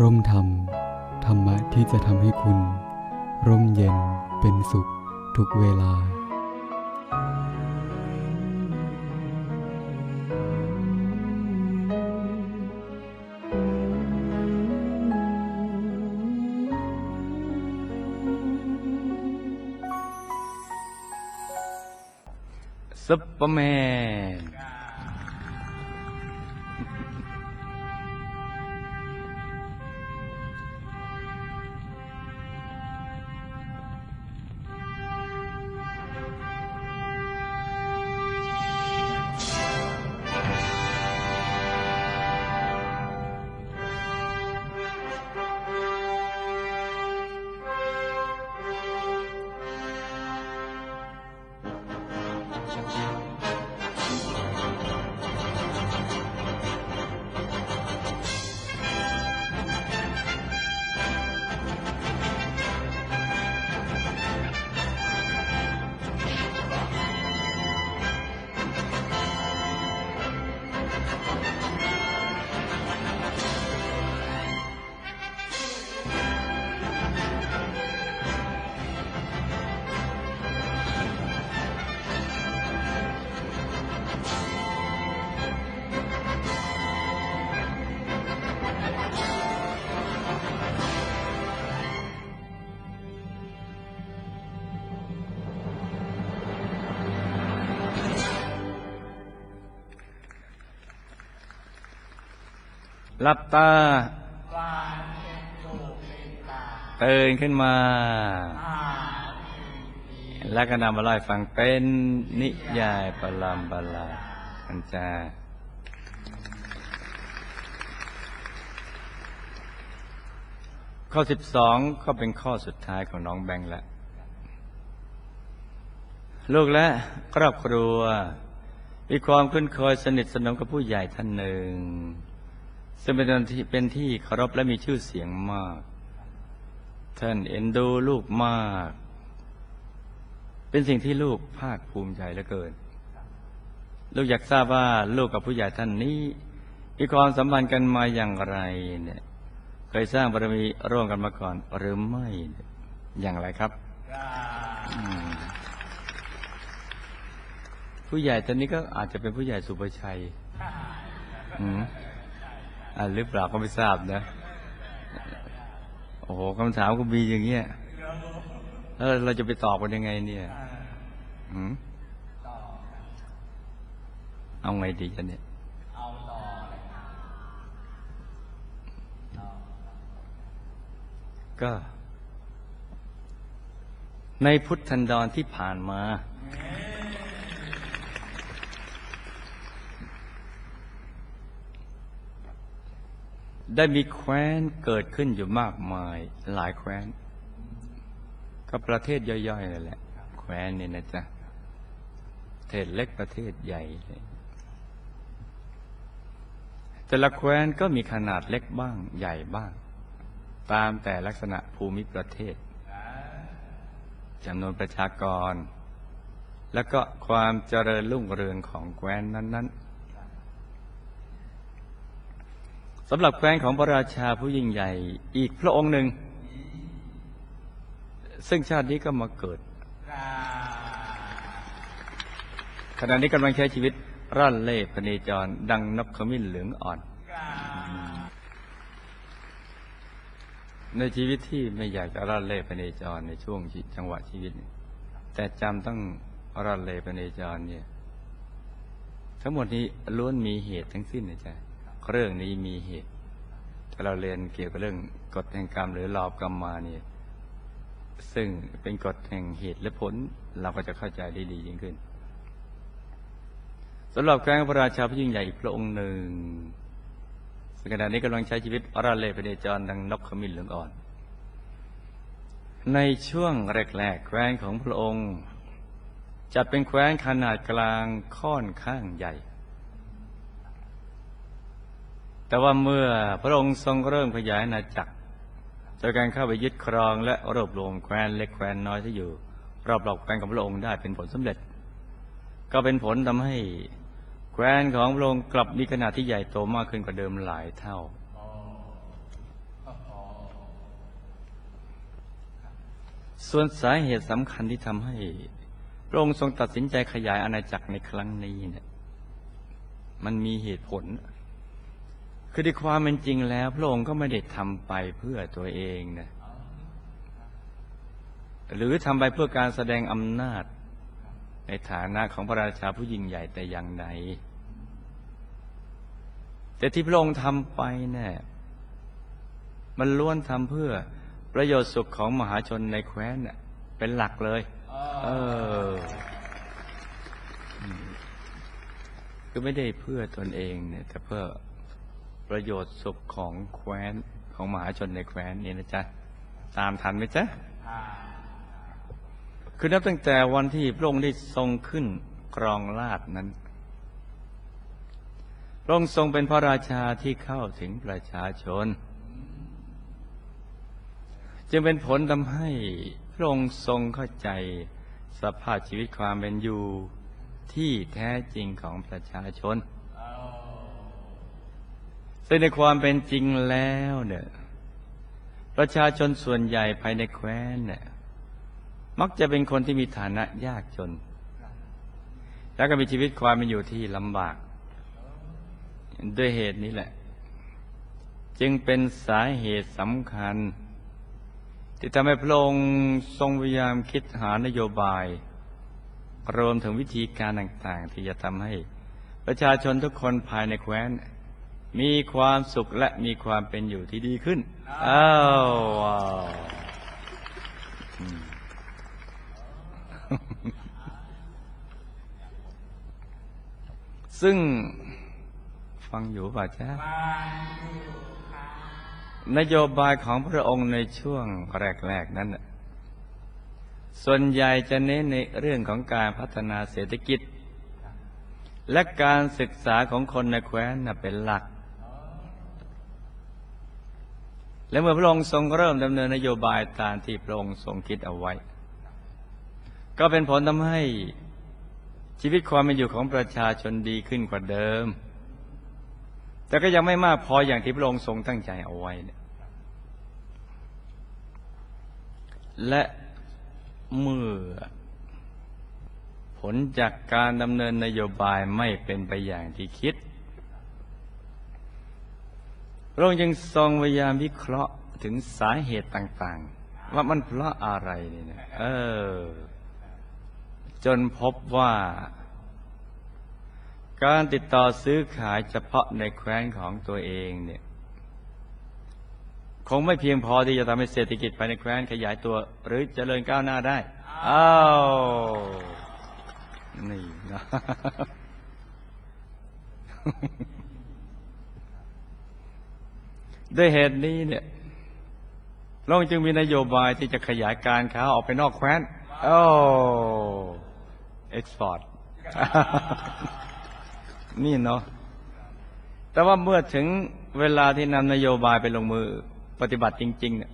ร่มธรรม ธรรมะที่จะทำให้คุณ ร่มเย็นเป็นสุขทุกเวลา ซุปเปอร์แมน ลับตาตื่นขึ้นมา แล้วก็นำมาเล่ฟังเป็นนิยายปรามบาลาอันจาข้อสิบสองก็เป็นข้อสุดท้ายของน้องแบงค์ล้วลูกและครอบครัว มีความคุ้นเคยสนิทสนมกับผู้ใหญ่ท่านหนึ่ง ซึ่งเป็นที่เป็นที่เคารพและมีชื่อเสียงมาก ท่านเอ็นดูลูกมาก เป็นสิ่งที่ลูกภาคภูมิใจเหลือเกิน ลูกอยากทราบว่าลูกกับผู้ใหญ่ท่านนี้มีความสัมพันธ์กันมาอย่างไรเนี่ยเคยสร้างบารมีร่วมกันมาก่อนหรือไม่อย่างไรครับ ผู้ใหญ่ท่านนี้ก็อาจจะเป็นผู้ใหญ่สุภชัยอืม หรือเปล่าก็ไม่ทราบนะโอ้โหคำถามก็มีอย่างเงี้ยแล้วเราจะไปตอบกันยังไงเนี่ยหืมเอาไงดีกันเนี่ยก็ ในพุทธันดรที่ผ่านมา ได้มีแคว้นเกิดขึ้นอยู่มากมายหลายแคว้น ก็ประเทศย่อยๆนั่นแหละ แคว้นเนี่ยนะจ๊ะประเทศเล็กประเทศใหญ่เลยแต่ละแคว้นก็มีขนาดเล็กบ้างใหญ่บ้าง ตามแต่ลักษณะภูมิประเทศจำนวนประชากร แล้วก็ความเจริญรุ่งเรืองของแคว้นนั้น ๆ สำหรับแคว้นของพระราชาผู้ยิ่งใหญ่อีกพระองค์หนึ่ง ซึ่งชาตินี้ก็มาเกิดขณะนี้กำลังใช้ชีวิตร่อนเล่พเนจร ดังนกขมิ้นเหลืองอ่อน ในชีวิตที่ไม่อยากจะร่อนเล่พเนจรในช่วงจังหวะชีวิต แต่จำต้องร่อนเล่พเนจรเนี่ย ทั้งหมดนี้ล้วนมีเหตุทั้งสิ้นนะจ๊ะ เรื่องนี้มีเหตุถ้าเราเรียนเกี่ยวกับเรื่องกฎแห่งกรรม หรือรอบกรรมมาเนี่ยซึ่งเป็นกฎแห่งเหตุและผล เราก็จะเข้าใจได้ดียิ่งขึ้นสำหรับแคว้นพระราชาผู้ยิ่งใหญ่อีกพระองค์หนึ่งซึ่งขณะนี้กำลังใช้ชีวิตอราเลพเดจรดังนกขมิ้นเหลืองอ่อน ในช่วงแรกๆแคว้นของพระองค์จัดเป็นแคว้นขนาดกลางค่อนข้างใหญ่ แต่ว่าเมื่อพระองค์ทรงเริ่มขยายอาณาจักรโดยการเข้าไปยึดครองและรวบรวมแคว้นเล็กแคว้นน้อยที่อยู่ รอบๆแควนของพระองค์ได้เป็นผลสำเร็จ ก็เป็นผลทำให้แคว้นของพระองค์กลับมีขนาดที่ใหญ่โตมากขึ้นกว่าเดิมหลายเท่า ส่วนสาเหตุสำคัญที่ทำให้พระองค์ทรงตัดสินใจขยายอาณาจักรในครั้งนี้เนี่ยมันมีเหตุผล คือในความเป็นจริงแล้ว พระองค์ก็ไม่ได้ทำไปเพื่อตัวเองนะหรือทำไปเพื่อการแสดงอำนาจ ในฐานะของพระราชาผู้ยิ่งใหญ่แต่อย่างใดแต่ที่พระองค์ทำไปเนี่ยมันล้วนทำเพื่อประโยชน์สุขของมหาชนในแคว้นน่ะเป็นหลักเลย เอออืมคือไม่ได้เพื่อตนเองเนี่ยแต่เพื่อ ประโยชน์สุขของแคว้นของมหาชนในแคว้นนี่นะจ๊ะ ตามทันไหมจ๊ะคือนับตั้งแต่วันที่พระองค์ได้ทรงขึ้นครองราชย์นั้น พระองค์ทรงเป็นพระราชาที่เข้าถึงประชาชน จึงเป็นผลทำให้พระองค์ทรงเข้าใจสภาพชีวิตความเป็นอยู่ที่แท้จริงของประชาชน ซึ่งในความเป็นจริงแล้วเนี่ยประชาชนส่วนใหญ่ภายในแคว้นเนี่ยมักจะเป็นคนที่มีฐานะยากจน แล้วก็มีชีวิตความเป็นอยู่ที่ลำบาก ด้วยเหตุนี้แหละ จึงเป็นสาเหตุสำคัญ ที่ทำให้พระองค์ทรงพยายามคิดหานโยบาย รวมถึงวิธีการต่างๆ ที่จะทำให้ประชาชนทุกคนภายในแคว้น มีความสุขและมีความเป็นอยู่ที่ดีขึ้น อ้าวว้าวอืมซึ่งฟังอยู่ป่ะจ๊ะนโยบายของพระองค์ในช่วงแรก ๆ นั้นน่ะส่วนใหญ่จะเน้นในเรื่องของการพัฒนาเศรษฐกิจ และการศึกษาของคนในแคว้นน่ะเป็นหลัก และเมื่อพระองค์ทรงเริ่มดำเนินนโยบายตามที่พระองค์ทรงคิดเอาไว้ ก็เป็นผลทำให้ชีวิตความเป็นอยู่ของประชาชนดีขึ้นกว่าเดิม แต่ก็ยังไม่มากพออย่างที่พระองค์ทรงตั้งใจเอาไว้ และเมื่อผลจากการดำเนินนโยบายไม่เป็นไปอย่างที่คิด ระองค์จึงทรงพยายามวิเคราะห์ถึงสาเหตุต่างๆ ว่ามันเพราะอะไรเนี่ยนะเออ จนพบว่า การติดต่อซื้อขายเฉพาะในแคว้นของตัวเองเนี่ย คงไม่เพียงพอที่จะทำให้เศรษฐกิจภายในแคว้นขยายตัว หรือเจริญก้าวหน้าได้อ้าวนี่นะ ด้วยเหตุนี้เนี่ยเราจึงมีนโยบายที่จะขยายการค้าออกไปนอกแคว้น โอ้เอ็กซ์พอร์ต นี่เนาะ แต่ว่าเมื่อถึงเวลาที่นำนโยบายไปลงมือปฏิบัติจริง ๆ เนี่ย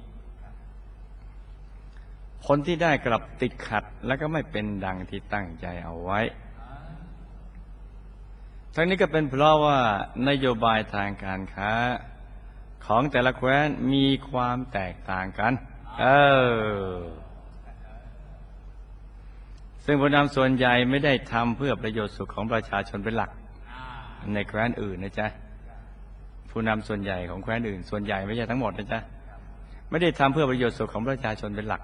ผลที่ได้กลับติดขัด แล้วก็ไม่เป็นดังที่ตั้งใจเอาไว้ ทั้งนี้ก็เป็นเพราะว่านโยบายทางการค้า ของแต่ละแคว้นมีความแตกต่างกัน เออ ซึ่งผู้นำส่วนใหญ่ไม่ได้ทำเพื่อประโยชน์สุขของประชาชนเป็นหลัก ในแคว้นอื่นนะจ๊ะ ผู้นำส่วนใหญ่ของแคว้นอื่น ส่วนใหญ่ไม่ใช่ทั้งหมดนะจ๊ะ ไม่ได้ทำเพื่อประโยชน์สุขของประชาชนเป็นหลัก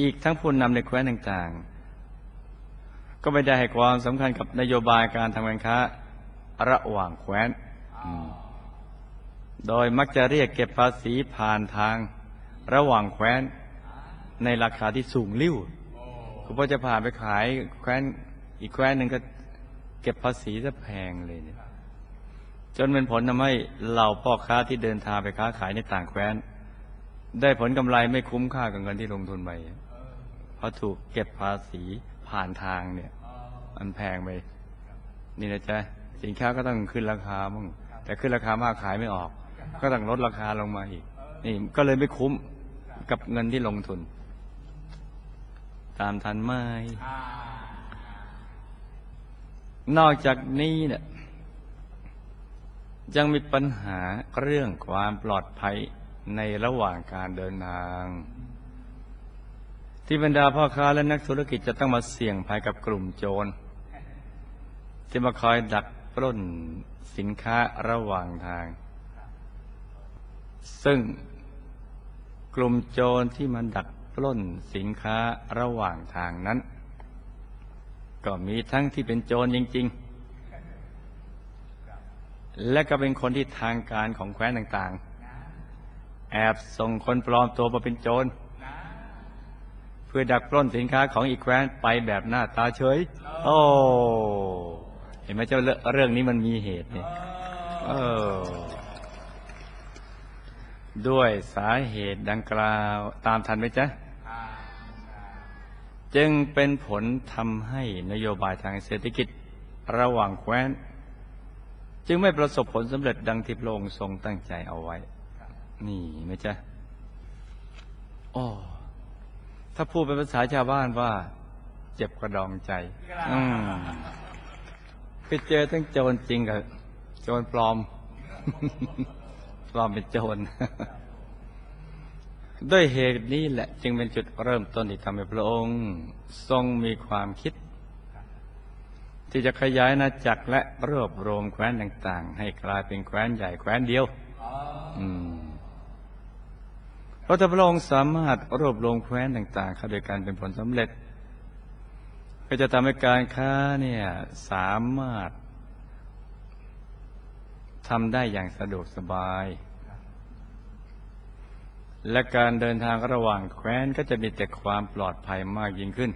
อีกทั้งผู้นำในแคว้นต่างๆ ก็ไม่ได้ให้ความสำคัญกับนโยบายการทำการค้าระหว่างแคว้นอ โดยมักจะเรียกเก็บภาษีผ่านทางระหว่างแคว้นในราคาที่สูงลิ่วคุณพ่อจะผ่านไปขายแคว้นอีกแคว้นหนึ่งก็เก็บภาษีจะแพงเลยเนี่ยจนเป็นผลทำให้เหล่าพ่อค้าที่เดินทางไปค้าขายในต่างแคว้น ได้ผลกำไรไม่คุ้มค่ากับเงินที่ลงทุนไปเพราะถูกเก็บภาษีผ่านทางเนี่ยมันแพงไปนี่นะจ๊ะสินค้าก็ต้องขึ้นราคามั่งแต่ขึ้นราคามากขายไม่ออก ก็ต้องลดราคาลงมาอีก นี่ก็เลยไม่คุ้มกับเงินที่ลงทุน ตามทันไหมนอกจากนี้เนี่ยยังมีปัญหาเรื่องความปลอดภัยในระหว่างการเดินทาง ที่บรรดาพ่อค้าและนักธุรกิจจะต้องมาเสี่ยงภัยกับกลุ่มโจรที่มาคอยดักปล้นสินค้าระหว่างทาง ซึ่งกลุ่มโจรที่มันดักปล้นสินค้าระหว่างทางนั้น ก็มีทั้งที่เป็นโจรจริง ๆ และก็เป็นคนที่ทางการของแคว้นต่างๆ แอบส่งคนปลอมตัวมาเป็นโจร เพื่อดักปล้นสินค้าของอีกแคว้นไปแบบหน้าตาเฉย โอ้เห็นไหมเจ้าเรื่องนี้มันมีเหตุเนี่เออ ด้วยสาเหตุดังกล่าวตามทันไหมจ๊ะ จึงเป็นผลทำให้นโยบายทางเศรษฐกิจระหว่างแคว้น จึงไม่ประสบผลสำเร็จดังที่พระองค์ทรงตั้งใจเอาไว้ นี่ไหมจ๊ะอ้อถ้าพูดเป็นภาษาชาวบ้านว่า เจ็บกระดองใจ อืมไปเจอทั้งโจรจริงกับ โจรปลอม ปลอมเป็นโจร ด้วยเหตุนี้แหละ จึงเป็นจุดเริ่มต้นที่ทำให้พระองค์ ทรงมีความคิด ที่จะขยายอาจักรและรวบรวมแคว้นต่าง ๆ ให้กลายเป็นแคว้นใหญ่แคว้นเดียวเพราะถ้าพระองค์สามารถรวบรวมแคว้นต่างๆเข้าด้วยกันเป็นผลสำเร็จ ก็จะทำให้การค้าเนี่ยสามารถ ทำได้อย่างสะดวกสบาย และการเดินทางระหว่างแคว้นก็จะมีแต่ความปลอดภัยมากยิ่งขึ้น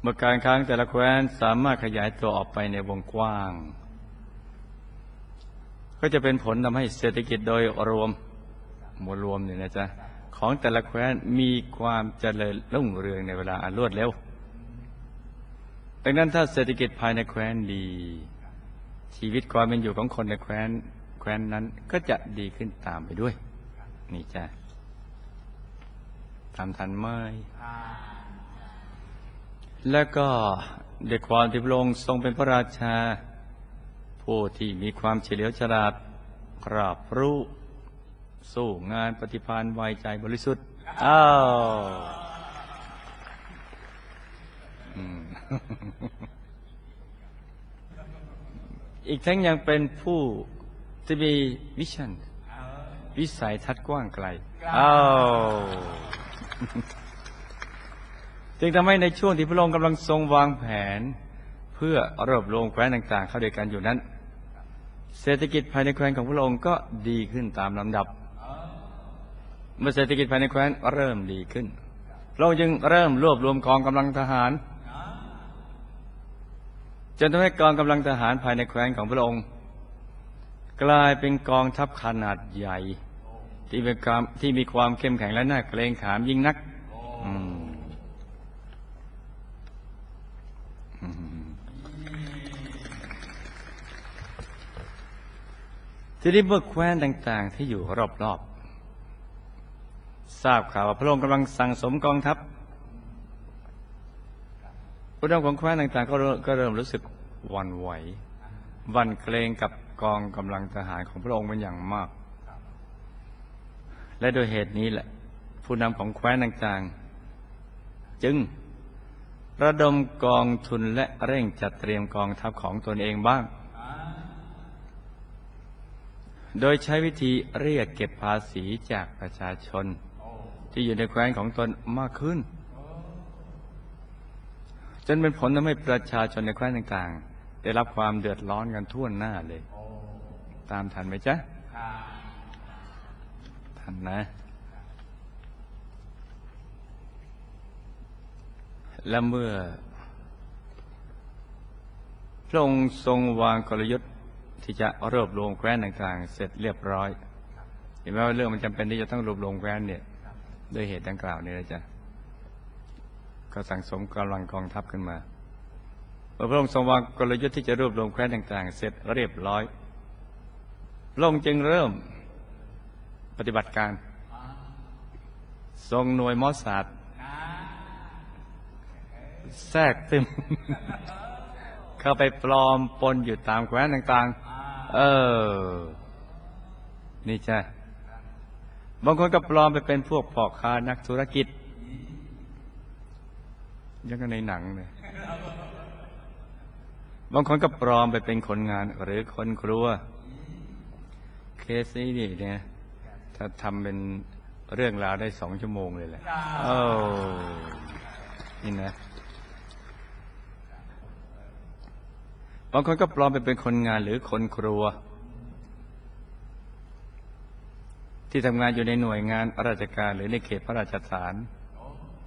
เมื่อการค้างแต่ละแคว้นสามารถขยายตัวออกไปในวงกว้าง ก็จะเป็นผลทำให้เศรษฐกิจโดยรวมมวลรวมเนี่ยนะจ๊ะของแต่ละแคว้นมีความเจริญรุ่งเรืองในเวลาอันรวดเร็ว ดังนั้นถ้าเศรษฐกิจภายในแคว้นดี ชีวิตความเป็นอยู่ของคนในแคว้นแคว้นนั้นก็จะดีขึ้นตามไปด้วย นี่จ้ะทำทันไหมแล้วก็ด้วยความที่พระองค์ทรงเป็นพระราชา ผู้ที่มีความเฉลียวฉลาดกรอบรู้ สู้งานปฏิภาณไวใจบริสุทธิ์ อ้าว อืมอีกทั้งยังเป็นผู้ที่มีวิชั่น วิสัยทัศน์กว้างไกลอ้าวจึงทำให้ในช่วงที่พระองค์กำลังทรงวางแผน เพื่อรวบรวมแคว้นต่างๆ เข้าด้วยกันอยู่นั้น เศรษฐกิจภายในแคว้นของพระองค์ก็ดีขึ้นตามลำดับ เมื่อเศรษฐกิจภายในแคว้นเริ่มดีขึ้นพระองค์จึงเริ่มรวบรวมกองกำลังทหาร จนทำให้กองกำลังทหารภายในแคว้นของพระองค์ กลายเป็นกองทัพขนาดใหญ่ ที่มีความที่มีความเข้มแข็งและน่าเกรงขามยิ่งนักทีนี้เมื่อแคว้นต่างๆ ที่อยู่รอบๆทราบข่าวว่าพระองค์กำลังสั่งสมกองทัพ ผู้นำของแคว้นต่างๆก็เริ่มก็เริ่มรู้สึกวันไหว วันเกรงกับกองกำลังทหารของพระองค์เป็นอย่างมาก และโดยเหตุนี้แหละ ผู้นำของแคว้นต่างๆ จึงระดมกองทุนและเร่งจัดเตรียมกองทัพของตนเองบ้าง โดยใช้วิธีเรียกเก็บภาษีจากประชาชน ที่อยู่ในแคว้นของตนมากขึ้น จนเป็นผลทำให้ประชาชนในแคว้นต่างๆ ได้รับความเดือดร้อนกันทั่วหน้าเลย ตามทันไหมจ๊ะทันนะ และเมื่อพระองค์ทรงวางกลยุทธ์ที่จะรวบรวมแคว้นต่างๆ เสร็จเรียบร้อย เห็นไหมว่าเรื่องมันจำเป็นที่จะต้องรวบรวมแคว้นเนี่ย ด้วยเหตุดังกล่าวนี้นะจ๊ะ ก็สั่งสมกำลังกองทัพขึ้นมาเมื่อพระองค์ทรงวางกลยุทธ์ที่จะรวบรวมแคว้นต่าง ๆ เสร็จเรียบร้อยพระองค์จึงเริ่มปฏิบัติการ ทรงหน่วยมอสซาดแทรกซึมเข้าไปปลอมปนอยู่ตามแคว้นต่าง ๆ เออ นี่ใช่บางคนก็ปลอมไปเป็นพวกพ่อค้านักธุรกิจ ยังกันในหนังเลยบางคนก็ปลอมไปเป็นคนงานหรือคนครัว เคสนี้นี่เนี่ยถ้าทำเป็นเรื่องราวได้สองชั่วโมงเลยแหละโอ้นี่นะบางคนก็ปลอมไปเป็นคนงานหรือคนครัว ที่ทำงานอยู่ในหน่วยงานราชการหรือในเขตพระราชฐาน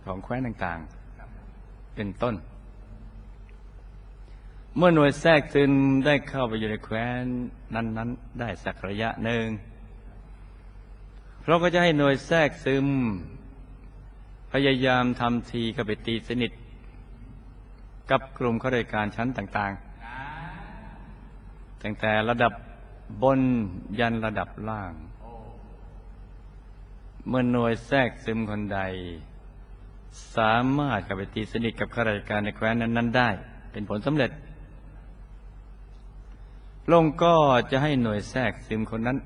ของแคว้นต่างๆ เป็นต้น เมื่อหน่วยแทรกซึมได้เข้าไปอยู่ในแคว้นนั้น ๆ ได้สักระยะหนึ่งเราก็จะให้หน่วยแทรกซึม พยายามทำทีก็ไปตีสนิท กับกลุ่มข้าราชการชั้นต่าง ๆ ตั้งแต่ระดับบนยันระดับล่าง เมื่อหน่วยแทรกซึมคนใด สามารถกับไปตีสนิทกับข้าราชการในแคว้นนั้น ๆ ได้ เป็นผลสำเร็จลงก็จะให้หน่วยแทรกซึมคนนั้น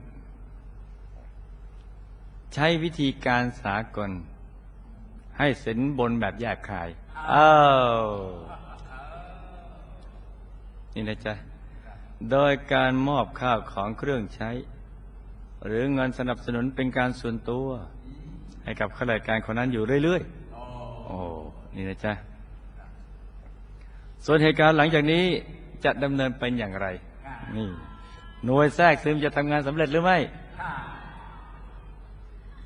ใช้วิธีการสากล ให้สินบนแบบแยกคายอ้าวนี่นะจ๊ะ โดยการมอบข้าวของเครื่องใช้ หรือเงินสนับสนุนเป็นการส่วนตัว ให้กับข้าราชการคนนั้นอยู่เรื่อย ๆ โอ้ นี่นะจ๊ะ ส่วนเหตุการณ์หลังจากนี้จะดำเนินเป็นอย่างไร นี่ หน่วยแทรกซึมจะทำงานสำเร็จหรือไม่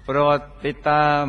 โปรดติดตาม